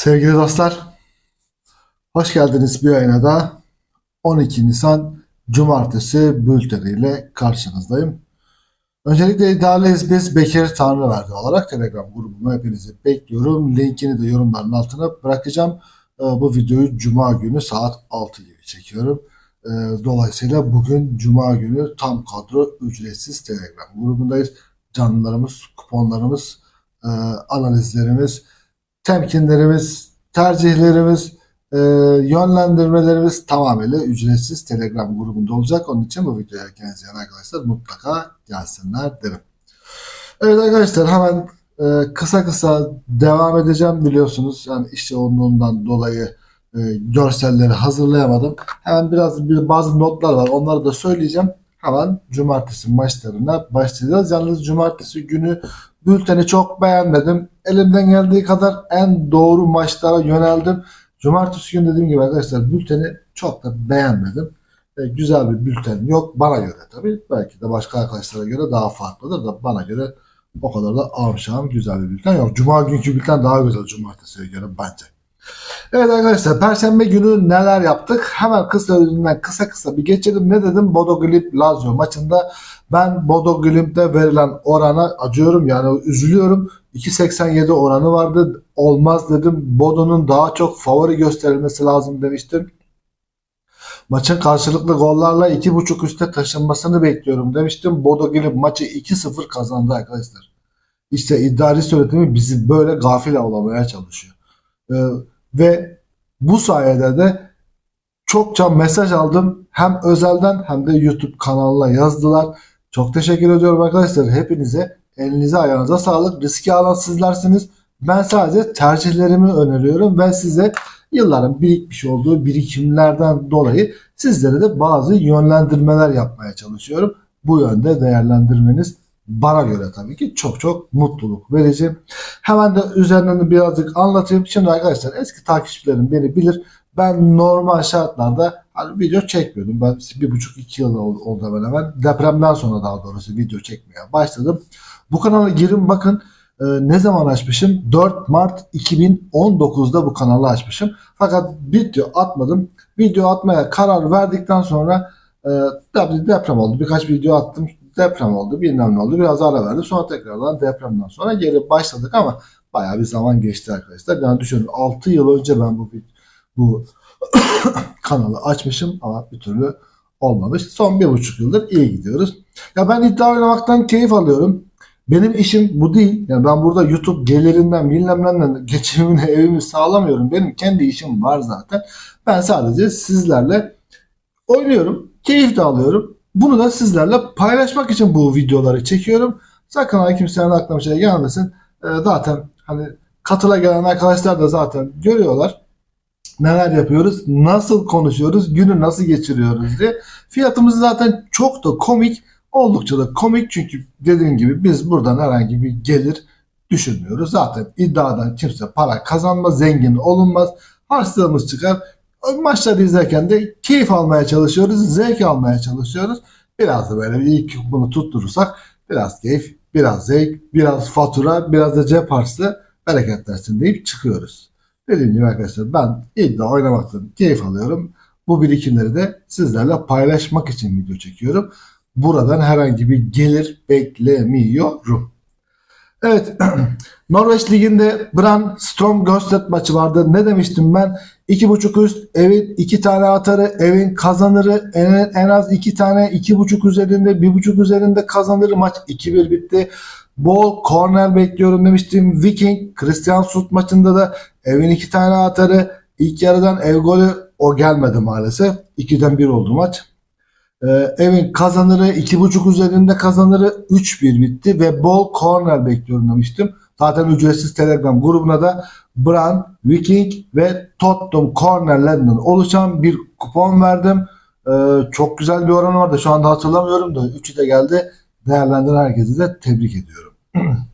Sevgili dostlar, hoş geldiniz bir ayına da 12 Nisan Cumartesi bülteniyle karşınızdayım. Öncelikle iddialıyız biz Bekir Tanrıverdi olarak Telegram grubuma hepinizi bekliyorum. Linkini de yorumların altına bırakacağım. Ee, Bu videoyu Cuma günü saat 6 gibi çekiyorum. Ee, Dolayısıyla bugün Cuma günü tam kadro ücretsiz Telegram grubundayız. Canlılarımız, kuponlarımız, e, analizlerimiz, temkinlerimiz, tercihlerimiz, e, yönlendirmelerimiz tamamıyla ücretsiz Telegram grubunda olacak. Onun için bu erken izleyen arkadaşlar mutlaka gelsinler derim. Evet arkadaşlar hemen e, kısa kısa devam edeceğim biliyorsunuz. Yani iş yoğunluğundan dolayı e, görselleri hazırlayamadım. Hemen biraz bir bazı notlar var. Onları da söyleyeceğim. Hemen cumartesi maçlarına başlayacağız. Yalnız cumartesi günü bülteni çok beğenmedim. Elimden geldiği kadar en doğru maçlara yöneldim. Cumartesi günü dediğim gibi arkadaşlar bülteni çok da beğenmedim. E, güzel bir bülten yok. Bana göre tabii. Belki de başka arkadaşlara göre daha farklıdır da bana göre o kadar da amşam güzel bir bülten yok. Cuma günkü bülten daha güzel cumartesiye göre bence. Evet arkadaşlar Perşembe günü neler yaptık? Hemen kısa önünden kısa kısa bir geçelim. Ne dedim? Bodo Glimt Lazio maçında ben Bodo Glimt'e verilen orana acıyorum yani üzülüyorum. 2.87 oranı vardı. Olmaz dedim. Bodo'nun daha çok favori gösterilmesi lazım demiştim. Maçın karşılıklı gollarla 2.5 üste taşınmasını bekliyorum demiştim. Bodo Glimt maçı 2-0 kazandı arkadaşlar. İşte iddiali yönetimi bizi böyle gafil avlamaya çalışıyor. Ee, ve bu sayede de çokça mesaj aldım. Hem özelden hem de YouTube kanalına yazdılar. Çok teşekkür ediyorum arkadaşlar. Hepinize elinize ayağınıza sağlık. Riski alan sizlersiniz. Ben sadece tercihlerimi öneriyorum ve size yılların birikmiş olduğu birikimlerden dolayı sizlere de bazı yönlendirmeler yapmaya çalışıyorum. Bu yönde değerlendirmeniz bana göre tabii ki çok çok mutluluk verici. Hemen de üzerinden birazcık anlatayım. Şimdi arkadaşlar eski takipçilerim beni bilir. Ben normal şartlarda hani video çekmiyordum. Ben bir buçuk iki yıl oldu, oldu hemen hemen. Depremden sonra daha doğrusu video çekmeye başladım. Bu kanala girin bakın. Ee, ne zaman açmışım? 4 Mart 2019'da bu kanalı açmışım. Fakat video atmadım. Video atmaya karar verdikten sonra e, deprem oldu. Birkaç video attım. Deprem oldu. Bilmem ne oldu. Biraz ara verdim. Sonra tekrardan depremden sonra geri başladık ama bayağı bir zaman geçti arkadaşlar. Yani düşünün 6 yıl önce ben bu bu kanalı açmışım ama bir türlü olmamış. Son bir buçuk yıldır iyi gidiyoruz. Ya ben iddia oynamaktan keyif alıyorum. Benim işim bu değil. Yani ben burada YouTube gelirinden bilmem neden geçimimi evimi sağlamıyorum. Benim kendi işim var zaten. Ben sadece sizlerle oynuyorum. Keyif de alıyorum. Bunu da sizlerle paylaşmak için bu videoları çekiyorum. Sakın ha kimsenin aklına şey gelmesin. Ee, zaten hani katıla gelen arkadaşlar da zaten görüyorlar. Neler yapıyoruz, nasıl konuşuyoruz, günü nasıl geçiriyoruz diye. Fiyatımız zaten çok da komik. Oldukça da komik çünkü dediğim gibi biz buradan herhangi bir gelir düşünmüyoruz. Zaten iddiadan kimse para kazanmaz, zengin olunmaz. Harçlığımız çıkar. Maçları izlerken de keyif almaya çalışıyoruz, zevk almaya çalışıyoruz. Biraz da böyle bir ilk bunu tutturursak biraz keyif, biraz zevk, biraz fatura, biraz da cep harçlığı bereketlersin deyip çıkıyoruz. Dediğim gibi arkadaşlar ben iddia oynamaktan keyif alıyorum. Bu birikimleri de sizlerle paylaşmak için video çekiyorum. Buradan herhangi bir gelir beklemiyorum. Evet. Norveç Ligi'nde Brann Strom Gostet maçı vardı. Ne demiştim ben? 2.5 üst evin 2 tane atarı evin kazanırı en, en az 2 tane 2.5 üzerinde 1.5 üzerinde kazanırı maç 2-1 bitti. Bol corner bekliyorum demiştim. Viking Christian Sut maçında da evin 2 tane atarı ilk yarıdan ev golü o gelmedi maalesef. 2'den 1 oldu maç. Ee, evin kazanırı 2.5 üzerinde kazanırı 3-1 bitti ve bol corner bekliyorum demiştim. Zaten ücretsiz Telegram grubuna da Bran, Viking ve Tottenham cornerlerinden oluşan bir kupon verdim. Ee, çok güzel bir oranı vardı. Şu anda hatırlamıyorum da 3'ü de geldi. Değerlendiren herkesi de tebrik ediyorum.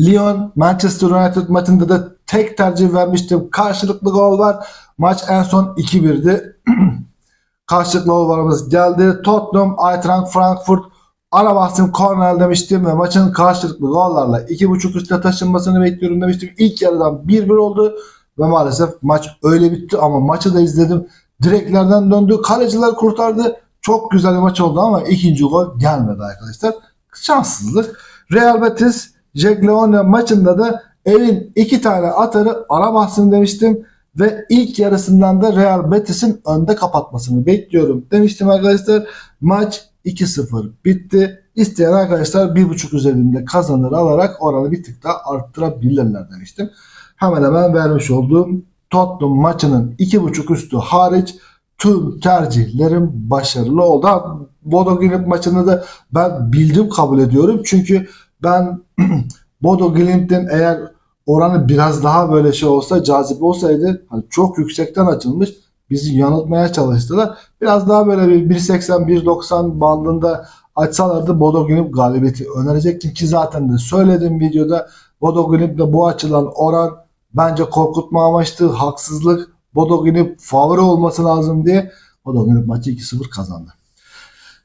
Lyon Manchester United maçında da tek tercih vermiştim. Karşılıklı gol var. Maç en son 2-1'di. Karşılıklı gol geldi. Tottenham, Eintracht Frankfurt ara bahsim corner demiştim ve maçın karşılıklı gollarla 2.5 üstte taşınmasını bekliyorum demiştim. İlk yarıdan 1-1 oldu. Ve maalesef maç öyle bitti ama maçı da izledim. Direklerden döndü. Kaleciler kurtardı. Çok güzel bir maç oldu ama ikinci gol gelmedi arkadaşlar. Şanssızlık. Real Betis Jack Leone maçında da evin iki tane atarı aramazsın demiştim. Ve ilk yarısından da Real Betis'in önde kapatmasını bekliyorum demiştim arkadaşlar. Maç 2-0 bitti. İsteyen arkadaşlar 1.5 üzerinde kazanır alarak oranı bir tık daha arttırabilirler demiştim. Hemen hemen vermiş olduğum Tottenham maçının 2.5 üstü hariç tüm tercihlerim başarılı oldu. Bodo Glimt maçını da ben bildim kabul ediyorum. Çünkü ben Bodo Glimt'in eğer oranı biraz daha böyle şey olsa cazip olsaydı hani çok yüksekten açılmış bizi yanıltmaya çalıştılar. Biraz daha böyle bir 1.80-1.90 bandında açsalardı Bodo Glimt galibiyeti önerecektim ki zaten de söyledim videoda Bodo Glimt'le bu açılan oran bence korkutma amaçlı haksızlık Bodo Glimt favori olması lazım diye Bodo Glimt maçı 2-0 kazandı.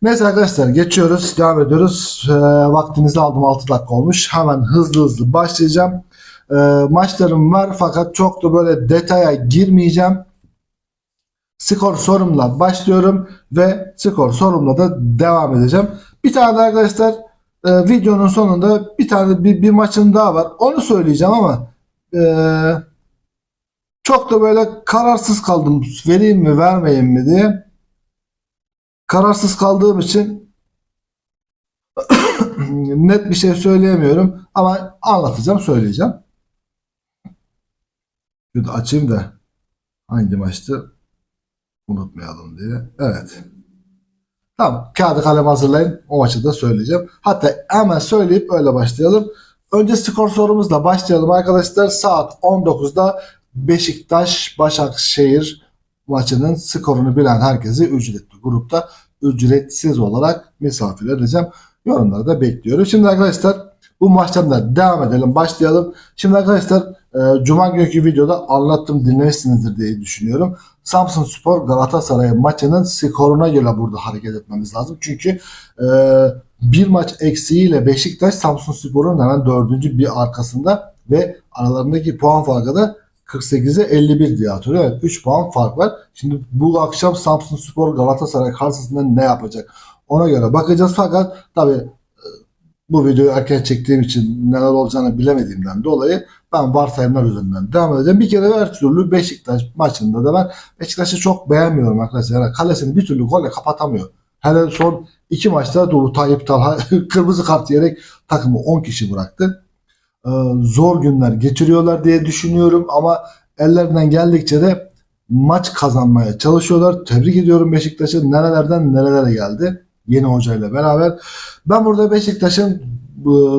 Neyse arkadaşlar geçiyoruz devam ediyoruz. Ee, vaktinizi aldım 6 dakika olmuş. Hemen hızlı hızlı başlayacağım. Ee, maçlarım var fakat çok da böyle detaya girmeyeceğim. Skor sorumla başlıyorum ve skor sorumla da devam edeceğim. Bir tane de arkadaşlar e, videonun sonunda bir tane bir, bir maçım daha var. Onu söyleyeceğim ama e, çok da böyle kararsız kaldım. Vereyim mi vermeyeyim mi diye. Kararsız kaldığım için net bir şey söyleyemiyorum ama anlatacağım söyleyeceğim. Şurada açayım da hangi maçtı unutmayalım diye. Evet. Tamam. Kağıdı kalem hazırlayın. O maçı da söyleyeceğim. Hatta hemen söyleyip öyle başlayalım. Önce skor sorumuzla başlayalım arkadaşlar. Saat 19'da Beşiktaş Başakşehir maçının skorunu bilen herkesi ücretli grupta ücretsiz olarak misafir edeceğim. Yorumları da bekliyorum. Şimdi arkadaşlar bu maçtan da devam edelim. Başlayalım. Şimdi arkadaşlar e, Cuma günkü videoda anlattım dinlemişsinizdir diye düşünüyorum. Samsun Spor Galatasaray maçının skoruna göre burada hareket etmemiz lazım. Çünkü e, bir maç eksiğiyle Beşiktaş Samsun Spor'un hemen dördüncü bir arkasında ve aralarındaki puan farkı da 48'e 51 diye hatırlıyorum. Evet 3 puan fark var. Şimdi bu akşam Samsun Spor Galatasaray karşısında ne yapacak? Ona göre bakacağız fakat tabii e, bu videoyu erken çektiğim için neler olacağını bilemediğimden dolayı ben varsayımlar üzerinden devam edeceğim. Bir kere her türlü Beşiktaş maçında da ben Beşiktaş'ı çok beğenmiyorum arkadaşlar. Yani kalesini bir türlü golle kapatamıyor. Hele son iki maçta Doğu Tayyip Talha kırmızı kart yiyerek takımı 10 kişi bıraktı. Ee, zor günler geçiriyorlar diye düşünüyorum ama ellerinden geldikçe de maç kazanmaya çalışıyorlar. Tebrik ediyorum Beşiktaş'ı. Nerelerden nerelere geldi yeni hocayla beraber. Ben burada Beşiktaş'ın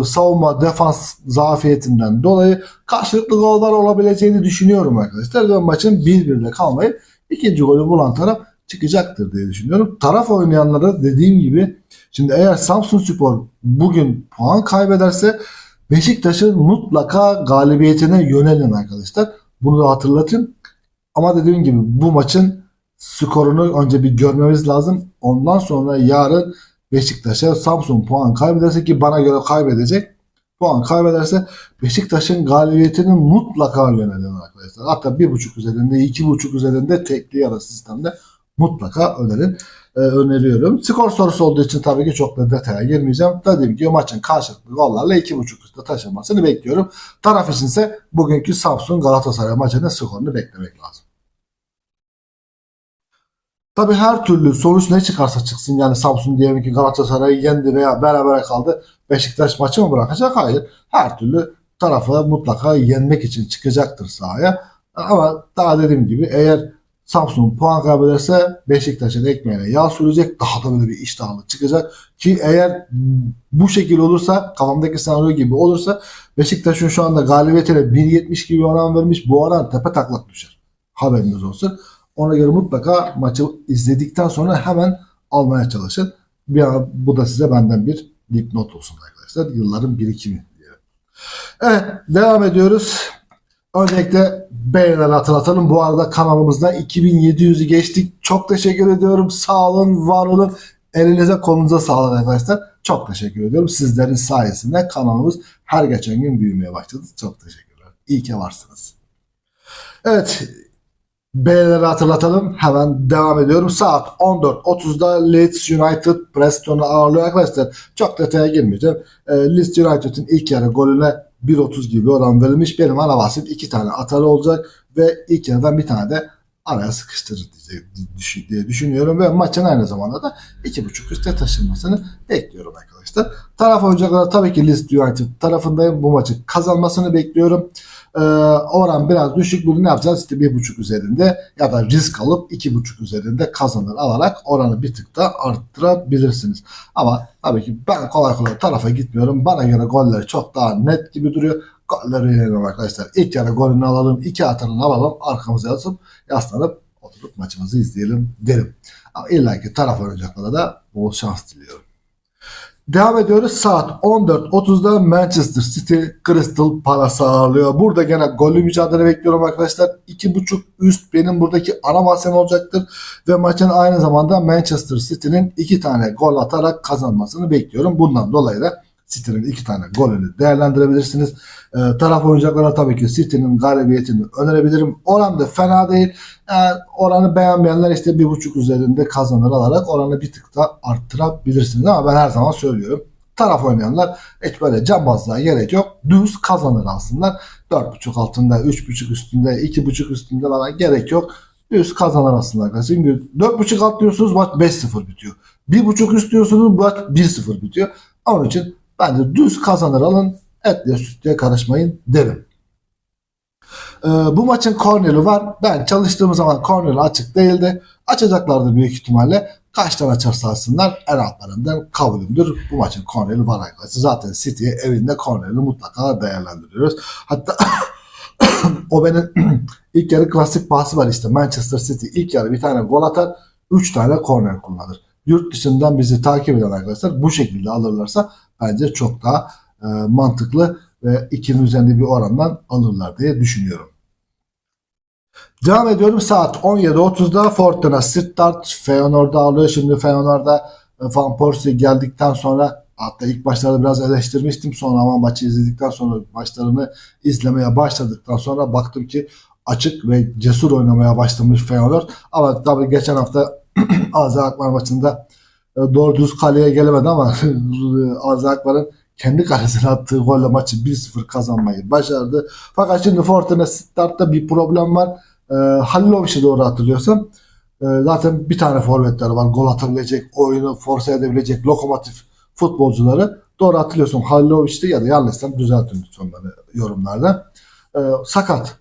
savunma defans zafiyetinden dolayı karşılıklı gollar olabileceğini düşünüyorum arkadaşlar. Ve maçın 1-1'de kalmayıp ikinci golü bulan taraf çıkacaktır diye düşünüyorum. Taraf oynayanlara dediğim gibi şimdi eğer Samsun Spor bugün puan kaybederse Beşiktaş'ın mutlaka galibiyetine yönelin arkadaşlar. Bunu da hatırlatın. Ama dediğim gibi bu maçın skorunu önce bir görmemiz lazım. Ondan sonra yarın Beşiktaş'a Samsun puan kaybederse ki bana göre kaybedecek. Puan kaybederse Beşiktaş'ın galibiyetinin mutlaka yönelin arkadaşlar. Hatta bir buçuk üzerinde, iki buçuk üzerinde tekli ya da sistemde mutlaka önerin. e, öneriyorum. Skor sorusu olduğu için tabii ki çok da detaya girmeyeceğim. Dediğim gibi maçın karşılıklı gollarla iki buçuk üstte taşınmasını bekliyorum. Taraf içinse bugünkü Samsun Galatasaray maçının skorunu beklemek lazım. Tabii her türlü sonuç ne çıkarsa çıksın yani Samsun diyelim ki Galatasaray'ı yendi veya berabere kaldı. Beşiktaş maçı mı bırakacak? Hayır. Her türlü tarafı mutlaka yenmek için çıkacaktır sahaya. Ama daha dediğim gibi eğer Samsun puan kaybederse Beşiktaş'ın ekmeğine yağ sürecek. Daha da böyle bir iştahlı çıkacak. Ki eğer bu şekil olursa kafamdaki senaryo gibi olursa Beşiktaş'ın şu anda galibiyetine 1.70 gibi oran vermiş. Bu oran tepe taklak düşer. Haberiniz olsun. Ona göre mutlaka maçı izledikten sonra hemen almaya çalışın. Bir bu da size benden bir dipnot olsun arkadaşlar. Yılların birikimi diyelim. Evet devam ediyoruz. Öncelikle beğenileri hatırlatalım. Bu arada kanalımızda 2700'ü geçtik. Çok teşekkür ediyorum. Sağ olun, var olun. Elinize kolunuza sağlık arkadaşlar. Çok teşekkür ediyorum. Sizlerin sayesinde kanalımız her geçen gün büyümeye başladı. Çok teşekkürler. İyi ki varsınız. Evet. B'leri hatırlatalım. Hemen devam ediyorum. Saat 14.30'da Leeds United Preston'u ağırlıyor arkadaşlar. Çok detaya girmeyeceğim. E, Leeds United'ın ilk yarı golüne 1.30 gibi oran verilmiş. Benim ana bahsim iki tane atarı olacak ve ilk yarıdan bir tane de araya sıkıştırır diye düşünüyorum ve maçın aynı zamanda da 2.5 üste taşınmasını bekliyorum arkadaşlar. Taraf oyuncuları tabii ki Leeds United tarafındayım. Bu maçı kazanmasını bekliyorum. Ee, oran biraz düşük. Bunu ne yapacağız? İşte 1.5 üzerinde ya da risk alıp 2.5 üzerinde kazanır alarak oranı bir tık da arttırabilirsiniz. Ama tabii ki ben kolay kolay tarafa gitmiyorum. Bana göre goller çok daha net gibi duruyor. Golleri yenelim arkadaşlar. İlk yarı golünü alalım. iki atarını alalım. Arkamıza yatıp yaslanıp oturup maçımızı izleyelim derim. Ama illa ki taraf oynayacaklara da bol şans diliyorum. Devam ediyoruz. Saat 14.30'da Manchester City Crystal Palace ağırlıyor. Burada gene gollü mücadele bekliyorum arkadaşlar. 2.5 üst benim buradaki ana bahsem olacaktır. Ve maçın aynı zamanda Manchester City'nin iki tane gol atarak kazanmasını bekliyorum. Bundan dolayı da City'nin iki tane golünü değerlendirebilirsiniz. Ee, taraf oyuncaklara tabii ki City'nin galibiyetini önerebilirim. Oran da fena değil. Yani oranı beğenmeyenler işte bir buçuk üzerinde kazanır alarak oranı bir tık da arttırabilirsiniz. Ama ben her zaman söylüyorum. Taraf oynayanlar hiç böyle cambazlığa gerek yok. Düz kazanır aslında. 4.5 altında, 3.5 üstünde, 2.5 üstünde falan gerek yok. Düz kazanır aslında arkadaşlar. Çünkü 4.5 atlıyorsunuz maç 5-0 bitiyor. 1.5 istiyorsunuz maç 1-0 bitiyor. Onun için bence düz kazanır alın. Etle sütle karışmayın derim. Ee, bu maçın korneri var. Ben çalıştığım zaman korneri açık değildi. Açacaklardır büyük ihtimalle. Kaçtan açarsa alsınlar en altlarından kabulümdür. Bu maçın korneri var arkadaşlar. Zaten City evinde kornerini mutlaka değerlendiriyoruz. Hatta o benim ilk yarı klasik bahsi var işte. Manchester City ilk yarı bir tane gol atar. 3 tane korner kullanır. Yurt dışından bizi takip eden arkadaşlar bu şekilde alırlarsa bence çok daha e, mantıklı ve 2'nin üzerinde bir orandan alırlar diye düşünüyorum. Devam ediyorum saat 17.30'da Fortuna Sittard Feyenoord'u alıyor. Şimdi Feyenoord'a e, Van Persie geldikten sonra hatta ilk başlarda biraz eleştirmiştim sonra ama maçı izledikten sonra maçlarını izlemeye başladıktan sonra baktım ki açık ve cesur oynamaya başlamış Feyenoord. Ama tabii geçen hafta AZ Alkmaar maçında doğru düz kaleye gelemedi ama AZ Alkmaar'ın kendi kalesine attığı golle maçı 1-0 kazanmayı başardı. Fakat şimdi Fortuna Sittard'da bir problem var. E, Halilovic'i doğru hatırlıyorsam e, zaten bir tane forvetleri var. Gol atabilecek, oyunu force edebilecek lokomotif futbolcuları. Doğru hatırlıyorsun Halilovic'ti ya da yanlışsam düzeltin lütfen beni yorumlarda. E, sakat.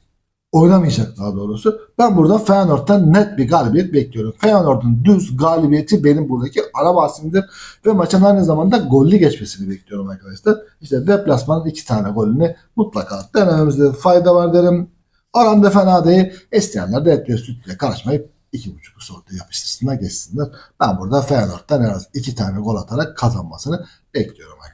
Oynamayacak daha doğrusu. Ben burada Feyenoord'dan net bir galibiyet bekliyorum. Feyenoord'un düz galibiyeti benim buradaki ara bahsimdir. Ve maçın aynı zamanda gollü geçmesini bekliyorum arkadaşlar. İşte deplasmanın iki tane golünü mutlaka denememizde fayda var derim. Oran da fena değil. İsteyenler de etliye sütle karışmayıp iki buçuk sortu yapıştırsınlar geçsinler. Ben burada Feyenoord'dan en az iki tane gol atarak kazanmasını bekliyorum arkadaşlar.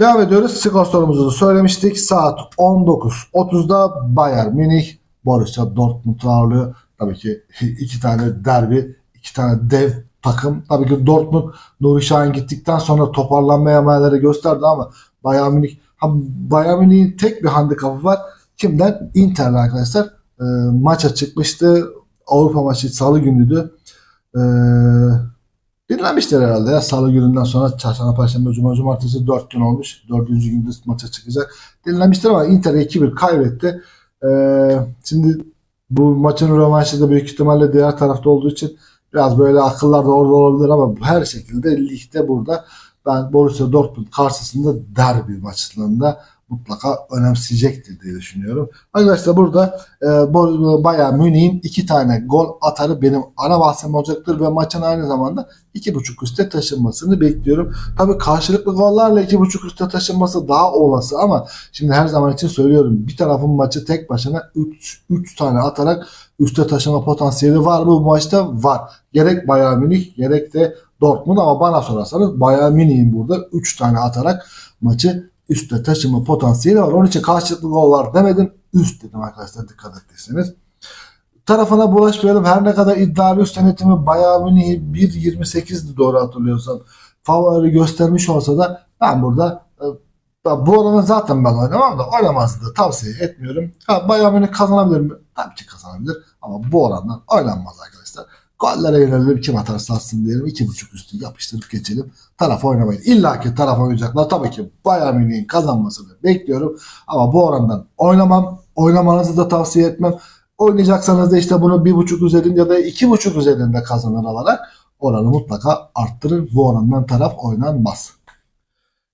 Devam ediyoruz. Skor sorumuzu söylemiştik. Saat 19.30'da Bayern Münih Borussia Dortmund ağırlıyor. Tabii ki iki tane derbi, iki tane dev takım. Tabii ki Dortmund Nuri Şahin gittikten sonra toparlanma emelleri gösterdi ama Bayern Münih ha, Bayern Münih'in tek bir handikapı var. Kimden? Inter'le arkadaşlar. E, maça çıkmıştı. Avrupa maçı salı günüydü. E, dinlenmişler herhalde ya. Salı gününden sonra çarşamba, perşembe, cuma, cumartesi 4 gün olmuş. Dördüncü günde maça çıkacak. Dinlenmişler ama Inter 2-1 kaybetti. E, şimdi bu maçın rövanşı da büyük ihtimalle diğer tarafta olduğu için biraz böyle akıllar da orada olabilir ama her şekilde ligde burada ben Borussia Dortmund karşısında derbi maçlarında mutlaka önemseyecektir diye düşünüyorum. Arkadaşlar burada e, Bayern Münih'in iki tane gol atarı benim ana bahsim olacaktır ve maçın aynı zamanda iki buçuk üste taşınmasını bekliyorum. Tabii karşılıklı gollarla iki buçuk üste taşınması daha olası ama şimdi her zaman için söylüyorum bir tarafın maçı tek başına 3 3 tane atarak üste taşıma potansiyeli var mı bu maçta? Var. Gerek Bayern Münih gerek de Dortmund ama bana sorarsanız Bayern Münih'in burada 3 tane atarak maçı üste taşıma potansiyeli var. Onun için karşılıklı gollar demedim. Üst dedim arkadaşlar dikkat ettiyseniz. Tarafına bulaşmayalım. Her ne kadar iddialı üst yönetimi Bayern Münih'i 1.28'di doğru hatırlıyorsam. Favori göstermiş olsa da ben burada e, bu oranı zaten ben oynamam da oynamazdı da tavsiye etmiyorum. Ha, Bayern Münih kazanabilir mi? Tabii ki kazanabilir. Ama bu orandan oynanmaz arkadaşlar. Gollere yönelim kim atarsa atsın diyelim. iki buçuk üstü yapıştırıp geçelim. Taraf oynamayın. İlla ki taraf oynayacaklar. Tabii ki Bayern Münih'in kazanmasını bekliyorum. Ama bu orandan oynamam. Oynamanızı da tavsiye etmem. Oynayacaksanız da işte bunu bir buçuk üzerinde ya da iki buçuk üzerinde kazanan alarak oranı mutlaka arttırın. Bu orandan taraf oynanmaz.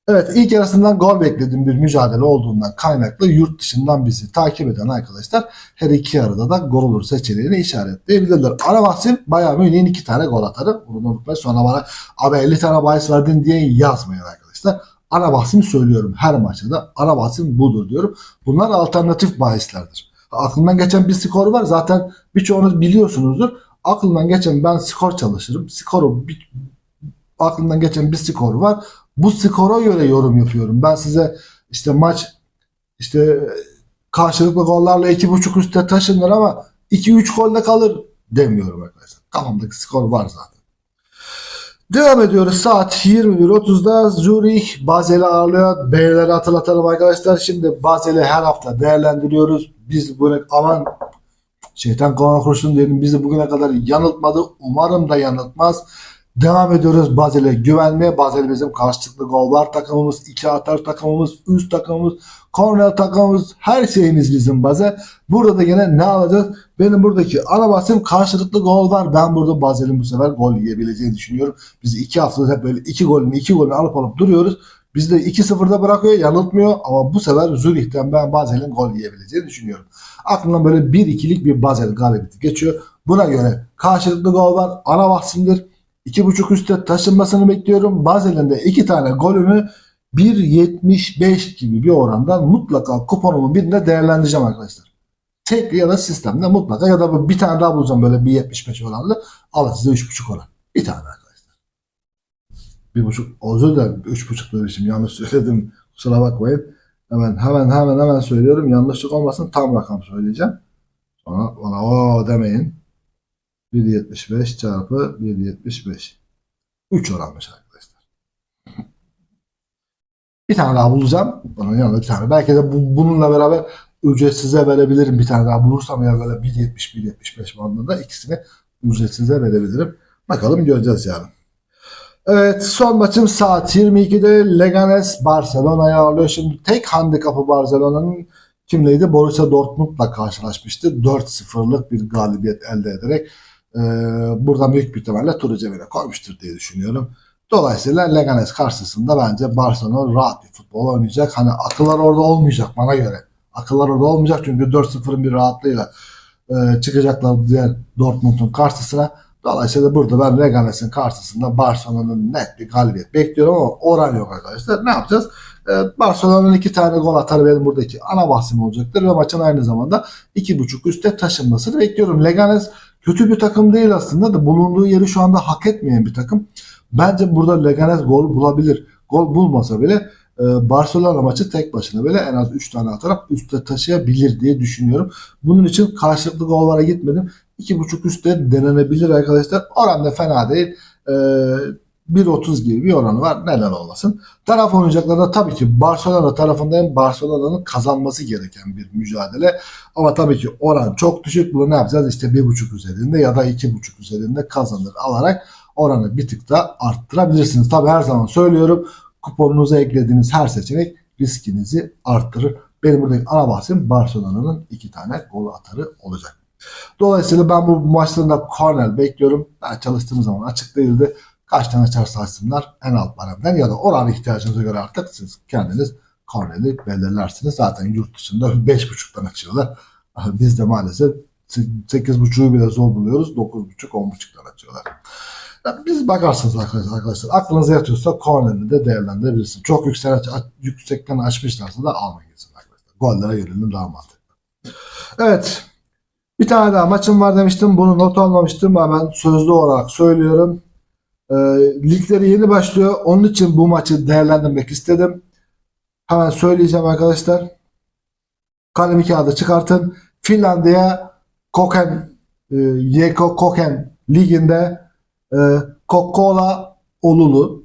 Evet ilk yarısından gol beklediğim bir mücadele olduğundan kaynaklı yurt dışından bizi takip eden arkadaşlar her iki yarıda da gol olur seçeneğini işaretleyebilirler. Ana bahsim Bayern Münih'in iki tane gol atarı. Bunu unutmayın sonra bana abi 50 tane bahis verdin diye yazmayın arkadaşlar. Ana bahsimi söylüyorum her maçta da ana bahsim budur diyorum. Bunlar alternatif bahislerdir. Aklımdan geçen bir skor var zaten birçoğunuz biliyorsunuzdur. Aklımdan geçen ben skor çalışırım. Skoru bir, aklımdan geçen bir skor var. Bu skora göre yorum yapıyorum. Ben size işte maç işte karşılıklı gollarla iki buçuk üstte taşınır ama 2-3 golle kalır demiyorum arkadaşlar. Kafamdaki skor var zaten. Devam ediyoruz. Saat 21.30'da Zürih Basel'i ağırlıyor. B'leri hatırlatalım arkadaşlar. Şimdi Basel'i her hafta değerlendiriyoruz. Biz bunu aman şeytan kulağına kurşun diyelim. Bizi bugüne kadar yanıltmadı. Umarım da yanıltmaz. Devam ediyoruz Bazel'e güvenmeye. Basel bizim karşılıklı gol var takımımız, iki atar takımımız, üst takımımız, korner takımımız, her şeyimiz bizim Basel. Burada da yine ne alacağız? Benim buradaki ana bahsim karşılıklı gol var. Ben burada Bazel'in bu sefer gol yiyebileceğini düşünüyorum. Biz iki haftada hep böyle iki golünü iki golünü alıp alıp duruyoruz. Biz de 2-0'da bırakıyor, yanıltmıyor ama bu sefer Zürih'ten ben Bazel'in gol yiyebileceğini düşünüyorum. Aklımdan böyle 1-2'lik bir Basel galibiyeti geçiyor. Buna göre karşılıklı gol var. Ana bahsimdir. 2.5 üstte taşınmasını bekliyorum. Bazel'in de 2 tane golünü 1.75 gibi bir orandan mutlaka kuponumun birinde değerlendireceğim arkadaşlar. Tekli ya da sistemde mutlaka ya da bir tane daha bulacağım böyle 1.75 oranlı. Alın size 3.5 oran. Bir tane arkadaşlar. 1.5 özür dilerim 3.5 demişim yanlış söyledim. Kusura bakmayın. Hemen hemen hemen hemen söylüyorum. Yanlışlık olmasın tam rakam söyleyeceğim. Sonra bana o demeyin. 1.75 çarpı 1.75. 3 oranmış arkadaşlar. Bir tane daha bulacağım. Onun yanında bir tane. Belki de bu, bununla beraber ücretsize verebilirim. Bir tane daha bulursam ya böyle 1.70-1.75 bandında ikisini ücretsize verebilirim. Bakalım göreceğiz yani. Evet son maçım saat 22'de Leganes Barcelona'ya ağırlıyor. Şimdi tek handikapı Barcelona'nın kimleydi? Borussia Dortmund'la karşılaşmıştı. 4-0'lık bir galibiyet elde ederek e, buradan büyük bir ihtimalle turu cebine koymuştur diye düşünüyorum. Dolayısıyla Leganes karşısında bence Barcelona rahat bir futbol oynayacak. Hani akıllar orada olmayacak bana göre. Akıllar orada olmayacak çünkü 4-0'ın bir rahatlığıyla e, çıkacaklar diğer Dortmund'un karşısına. Dolayısıyla burada ben Leganes'in karşısında Barcelona'nın net bir galibiyet bekliyorum ama oran yok arkadaşlar. Ne yapacağız? Ee, Barcelona'nın iki tane gol atarı benim buradaki ana bahsim olacaktır ve maçın aynı zamanda iki buçuk üstte taşınmasını bekliyorum. Leganes kötü bir takım değil aslında da bulunduğu yeri şu anda hak etmeyen bir takım. Bence burada Leganes gol bulabilir. Gol bulmasa bile e, Barcelona maçı tek başına bile en az 3 tane atarak üstte taşıyabilir diye düşünüyorum. Bunun için karşılıklı gollara gitmedim. 2.5 üstte denenebilir arkadaşlar. Oran da fena değil. Ee, 1.30 gibi bir oranı var. Neden olmasın. Taraf oynayacaklarında tabii ki Barcelona tarafındayım. Barcelona'nın kazanması gereken bir mücadele. Ama tabii ki oran çok düşük. Bunu ne yapacağız? İşte 1.5 üzerinde ya da 2.5 üzerinde kazanır alarak oranı bir tık da arttırabilirsiniz. Tabii her zaman söylüyorum. Kuponunuza eklediğiniz her seçenek riskinizi arttırır. Benim buradaki ana bahsim Barcelona'nın iki tane gol atarı olacak. Dolayısıyla ben bu maçlarında korner bekliyorum. Ben çalıştığım zaman açık değildi. Kaç tane açarsa açsınlar en alt baremden ya da oran ihtiyacınıza göre artık siz kendiniz korneri belirlersiniz. Zaten yurt dışında 5.5'tan açıyorlar. Biz de maalesef 8.5'u bile zor buluyoruz. 9.5 10.5'tan açıyorlar. Biz bakarsınız arkadaşlar, arkadaşlar. Aklınıza yatıyorsa kornerini de değerlendirebilirsiniz. Çok yüksek, yüksekten açmışlarsa da almayın arkadaşlar. Gollere yönelim daha mantıklı. Evet. Bir tane daha maçım var demiştim. Bunu not almamıştım ama ben sözlü olarak söylüyorum. E, ligleri yeni başlıyor. Onun için bu maçı değerlendirmek istedim. Hemen söyleyeceğim arkadaşlar. Kalemi kağıdı çıkartın. Finlandiya Koken e, Yeko Koken liginde e, Kokkola Olulu.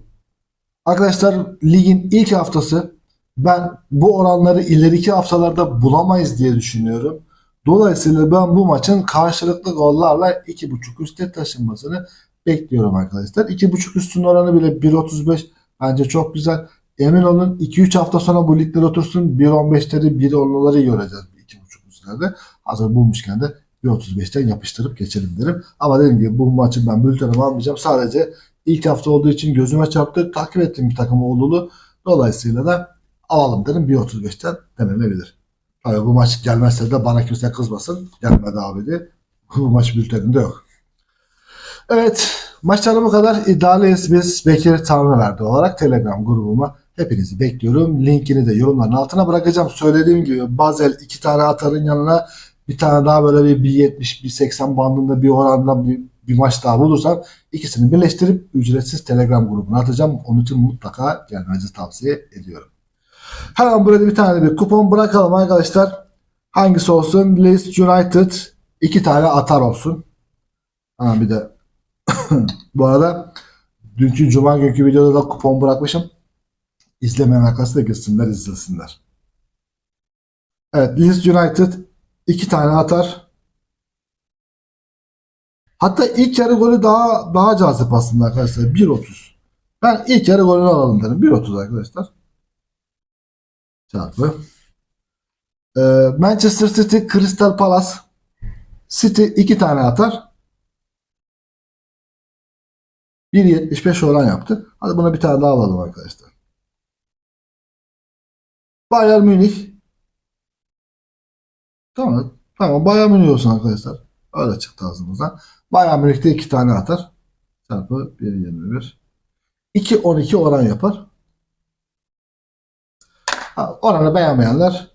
Arkadaşlar ligin ilk haftası ben bu oranları ileriki haftalarda bulamayız diye düşünüyorum. Dolayısıyla ben bu maçın karşılıklı gollarla 2.5 üste taşınmasını bekliyorum arkadaşlar. 2.5 üstün oranı bile 1.35 bence çok güzel. Emin olun 2-3 hafta sonra bu ligler otursun 1.15'leri 1.10'ları göreceğiz 2.5 üstlerde. Hazır bulmuşken de 1.35'ten yapıştırıp geçelim derim. Ama dediğim gibi bu maçı ben bültenime almayacağım. Sadece ilk hafta olduğu için gözüme çarptı. Takip ettiğim bir takım olduğunu. Dolayısıyla da alalım derim 1.35'ten denenebilir. Tabii bu maç gelmezse de bana kimse kızmasın. Gelmedi abi diye. Bu maç bülteninde yok. Evet maçları bu kadar iddialıyız biz Bekir Tanrıverdi olarak Telegram grubuma hepinizi bekliyorum. Linkini de yorumların altına bırakacağım. Söylediğim gibi Bazel iki tane atarın yanına bir tane daha böyle bir 1.70 1.80 bandında bir oranda bir, bir maç daha bulursam ikisini birleştirip ücretsiz Telegram grubuna atacağım. Onun için mutlaka gelmenizi tavsiye ediyorum. Hemen burada bir tane bir kupon bırakalım arkadaşlar. Hangisi olsun? Leeds United iki tane atar olsun. Ha bir de bu arada dünkü cuma günkü videoda da kupon bırakmışım. İzlemeyen arkadaşlar da gitsinler izlesinler. Evet Leeds United iki tane atar. Hatta ilk yarı golü daha daha cazip aslında arkadaşlar. 1.30. Ben ilk yarı golünü alalım dedim. 1.30 arkadaşlar. Çarpı. Ee, Manchester City Crystal Palace. City iki tane atar. 1.75 oran yaptı. Hadi buna bir tane daha alalım arkadaşlar. Bayern Münih. Tamam. Tamam. Bayern Münih olsun arkadaşlar. Öyle çıktı ağzımızdan. Bayern Münih'te iki tane atar. Çarpı 1.21. 2.12 oran yapar. Oranı beğenmeyenler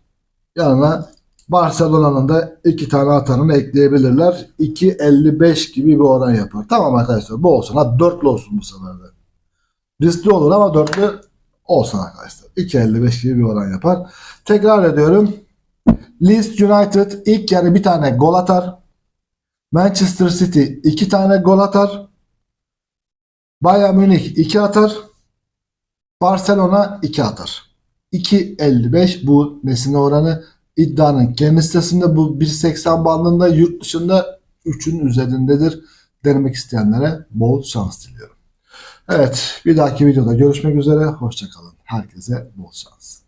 yanına Barcelona'nın da iki tane atarını ekleyebilirler. 2.55 gibi bir oran yapar. Tamam arkadaşlar bu olsun. Hadi dörtlü olsun bu sefer de. Riskli olur ama dörtlü olsun arkadaşlar. 2.55 gibi bir oran yapar. Tekrar ediyorum. Leeds United ilk yarı bir tane gol atar. Manchester City iki tane gol atar. Bayern Münih 2 atar. Barcelona 2 atar. 2.55 bu nesine oranı iddianın kendi sitesinde bu 1.80 bandında yurt dışında 3'ün üzerindedir. Denemek isteyenlere bol şans diliyorum. Evet bir dahaki videoda görüşmek üzere. Hoşçakalın. Herkese bol şans.